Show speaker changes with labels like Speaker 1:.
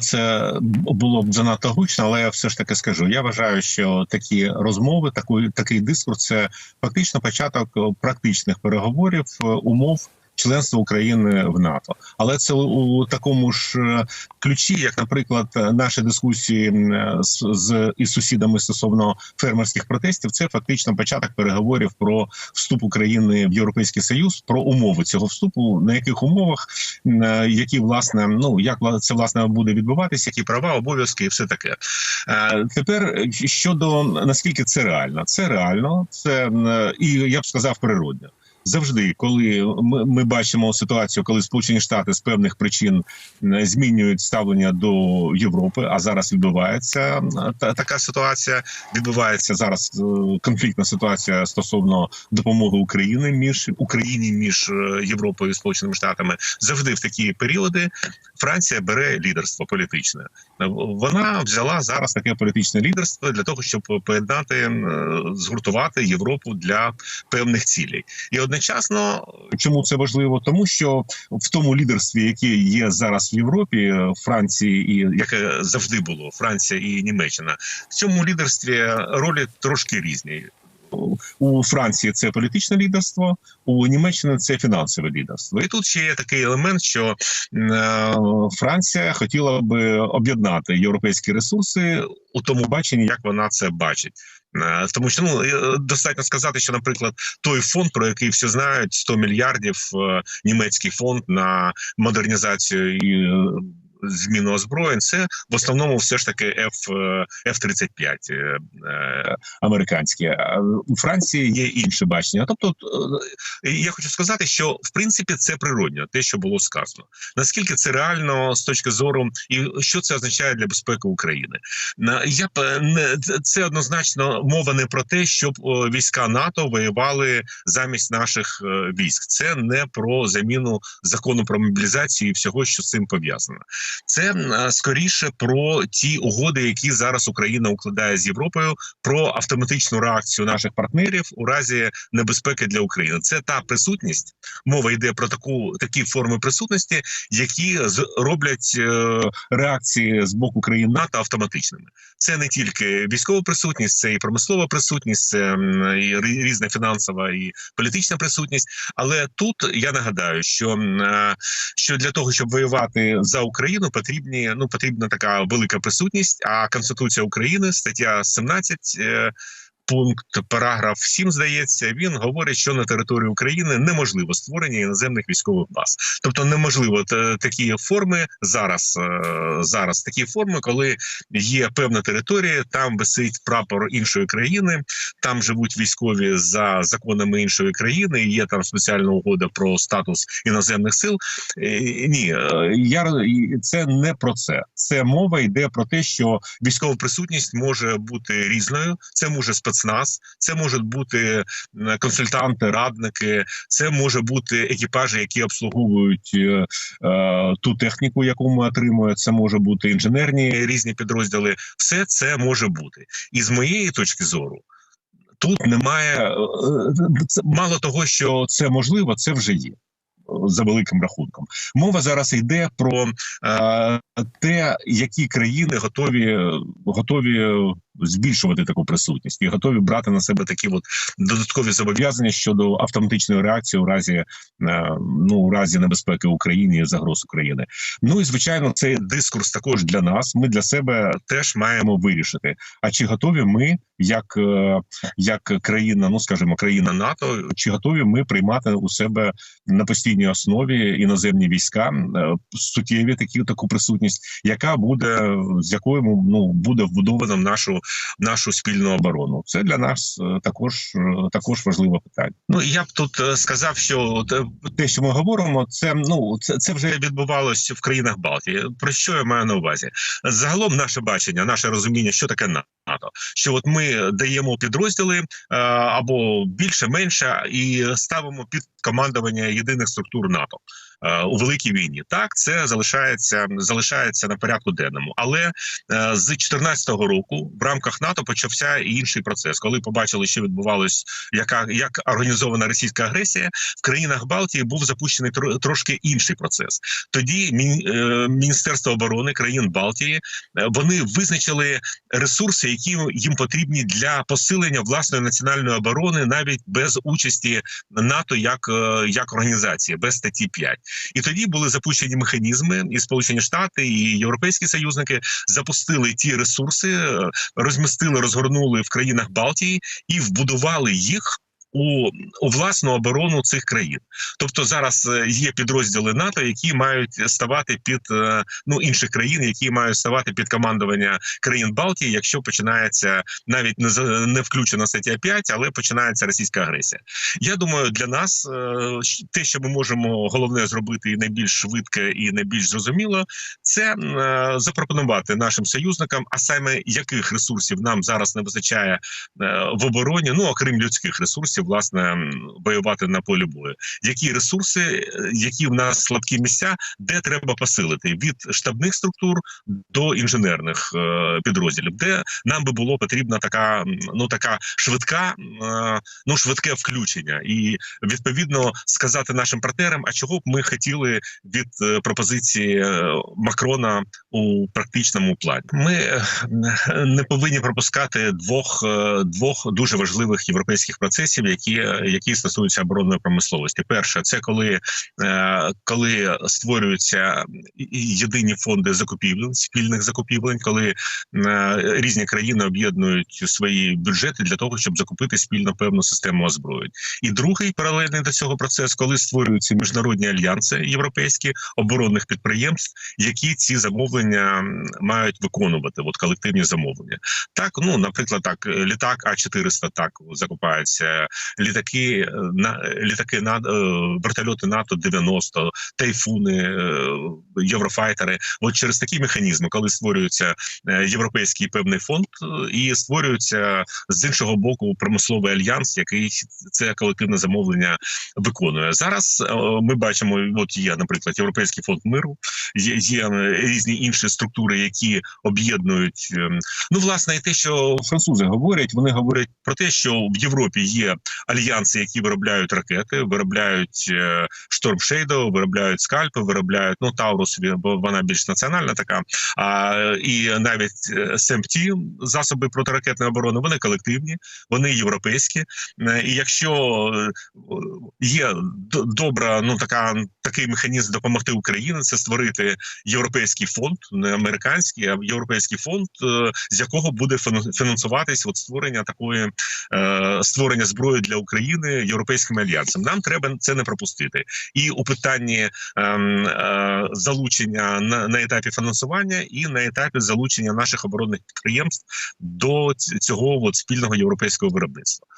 Speaker 1: Це було б занадто гучно, але я все ж таки скажу. Я вважаю, що такі розмови, такий, такий дискурс це фактично початок практичних переговорів е, умов членства України в НАТО. Але це у такому ж е, ключі, як, наприклад, наші дискусії з, з із сусідами стосовно фермерських протестів, це фактично початок переговорів про вступ України в Європейський Союз, про умови цього вступу, на яких умовах, е, які власне, ну як це власне буде відбуватися, які права, обов'язки і все таке. Е, Тепер е, щодо наскільки це реально, це реально, це і я б сказав природно. Завжди, коли ми, бачимо ситуацію, коли Сполучені Штати з певних причин змінюють ставлення до Європи, а зараз відбувається та, така ситуація. Відбувається зараз е, конфліктна ситуація стосовно допомоги України між Україні між е, Європою і Сполученими Штатами. Завжди в такі періоди Франція бере лідерство політичне. Вона взяла зараз таке політичне лідерство для того, щоб поєднати е, згуртувати Європу для певних цілей. І одночасно, чому це важливо? Тому що в тому лідерстві, яке є зараз в Європі, е, Франції, і яке завжди було Франція і Німеччина, в цьому лідерстві ролі трошки різні. У Франції це політичне лідерство, у Німеччині це фінансове лідерство. І тут ще є такий елемент, що е, Франція хотіла би об'єднати європейські ресурси у тому баченні, як вона це бачить. Е, Тому що ну е, достатньо сказати, що, наприклад, той фонд, про який всі знають, 100 мільярдів е, німецький фонд на модернізацію зміну озброєнь, це в основному все ж таки F, е, F-35 е, е, американські. У Франції є інше бачення. Тобто, я хочу сказати, що в принципі це природньо, те, що було сказано. Наскільки це реально з точки зору, і що це означає для безпеки України? Я б не це однозначно мова не про те, щоб війська НАТО воювали замість наших військ. Це не про заміну закону про мобілізацію і всього, що з цим пов'язано. Це е, скоріше про ті угоди, які зараз Україна укладає з Європою, про автоматичну реакцію наших партнерів у разі небезпеки для України. Це та присутність. Мова йде про таку такі форми присутності, які роблять е, реакції з боку країн НАТО автоматичними. Це не тільки військова присутність, це і промислова присутність, це і різна фінансова і політична присутність. Але тут я нагадаю, що, е, що для того, щоб воювати за Україну, потрібні ну потрібна така велика присутність. А Конституція України, стаття 17, е, Пункт параграф 7, здається, він говорить, що на території України неможливо створення іноземних військових баз, тобто неможливо такі форми зараз. е, Зараз такі форми, коли є певна територія, там висить прапор іншої країни, там живуть військові за законами іншої країни. Є там спеціальна угода про статус іноземних сил. Е, Ні, е, я це не про це. Це мова йде про те, що військова присутність може бути різною. Це може спецназ, це можуть бути консультанти, радники, це може бути екіпажі, які обслуговують е, е, ту техніку, яку ми отримуємо. Це може бути інженерні різні підрозділи. Все це може бути. І з моєї точки зору. Тут немає е, е, мало того, що це можливо, це вже є. е, За великим рахунком, мова зараз йде про е, те, які країни готові готові збільшувати таку присутність і готові брати на себе такі от додаткові зобов'язання щодо автоматичної реакції у разі е, ну у разі небезпеки Україні і загроз України. Ну і звичайно, цей дискурс також для нас. Ми для себе теж маємо вирішити. А чи готові ми, як, е, як країна, ну скажімо, країна НАТО, чи готові ми приймати у себе на постійній основі іноземні війська е, суттєві такі таку присутність, яка буде з якою ну буде вбудована в нашу нашу спільну оборону? Це для нас е, також е, також важливе питання. Ну і я б тут е, сказав, що те, що ми говоримо, це ну це, це вже відбувалося в країнах Балтії. Про що я маю на увазі? Загалом наше бачення, наше розуміння, що таке НАТО, що от ми даємо підрозділи або більше, менше, і ставимо під командування єдиних структур НАТО. Е, у великій війні. Так, це залишається залишається на порядку денному. Але е, з 2014 року в рамках НАТО почався інший процес, коли побачили, що відбувалось, яка як організована російська агресія в країнах Балтії, був запущений трошки інший процес. Тоді е, Міністерство оборони країн Балтії вони визначили ресурси, які їм потрібні для посилення власної національної оборони, навіть без участі НАТО як, як організації, без статті 5. І тоді були запущені механізми, і Сполучені Штати, і європейські союзники запустили ті ресурси, е, розмістили, розгорнули в країнах Балтії і вбудували їх. У, у власну оборону цих країн, тобто зараз е, є підрозділи НАТО, які мають ставати під е, ну інших країн, які мають ставати під командування країн Балтії, якщо починається навіть не не включена стаття 5, але починається російська агресія. Я думаю, для нас е, те, що ми можемо головне зробити найбільш швидке і найбільш зрозуміло, це запропонувати нашим союзникам, а саме яких ресурсів нам зараз не вистачає в обороні, ну окрім людських ресурсів, власне, воювати на полі бою. Які ресурси, е, які в нас слабкі місця, де треба посилити від штабних структур до інженерних е, підрозділів, де нам би було потрібна така ну така швидка, е, ну швидке включення, і відповідно сказати нашим партнерам, а чого б ми хотіли від пропозиції Макрона у практичному плані. Ми не повинні пропускати двох двох дуже важливих європейських процесів, які, які стосуються оборонної промисловості. Перше, це коли, е, коли створюються єдині фонди закупівель, спільних закупівлень, коли е, різні країни об'єднують свої бюджети для того, щоб закупити спільно певну систему озброєнь. І другий паралельний до цього процес, коли створюються міжнародні альянси європейські оборонних підприємств, які ці замовлення мають виконувати, от колективні замовлення. Так, ну наприклад, так літак А 400 так закупається, літаки е, на літаки на вертольоти НАТО 90 тайфуни, е, єврофайтери. От через такі механізми, коли створюється е, європейський певний фонд, е, і створюється з іншого боку промисловий альянс, який це колективне замовлення виконує. Зараз е, ми бачимо, от є, наприклад, Європейський фонд миру, є, є е, різні інші структури, які об'єднують. ем, Ну, власне, і те, що французи говорять, вони говорять про те, що в Європі є альянси, які виробляють ракети, виробляють Shadow, виробляють скальпи, виробляють ну Таурус, бо вона більш національна така. А і навіть СМТ, засоби протиракетної оборони, вони колективні, вони європейські. Е, І якщо е, є добра, ну така такий механізм допомогти Україні, це створити європейський фонд, не американський, а європейський фонд, е, з якого буде фінансуватись от створення такої створення зброї для України європейським альянсом. Нам треба це не пропустити. І у питанні е, е, залучення на, на етапі фінансування і на етапі залучення наших оборонних підприємств до цього от спільного європейського виробництва.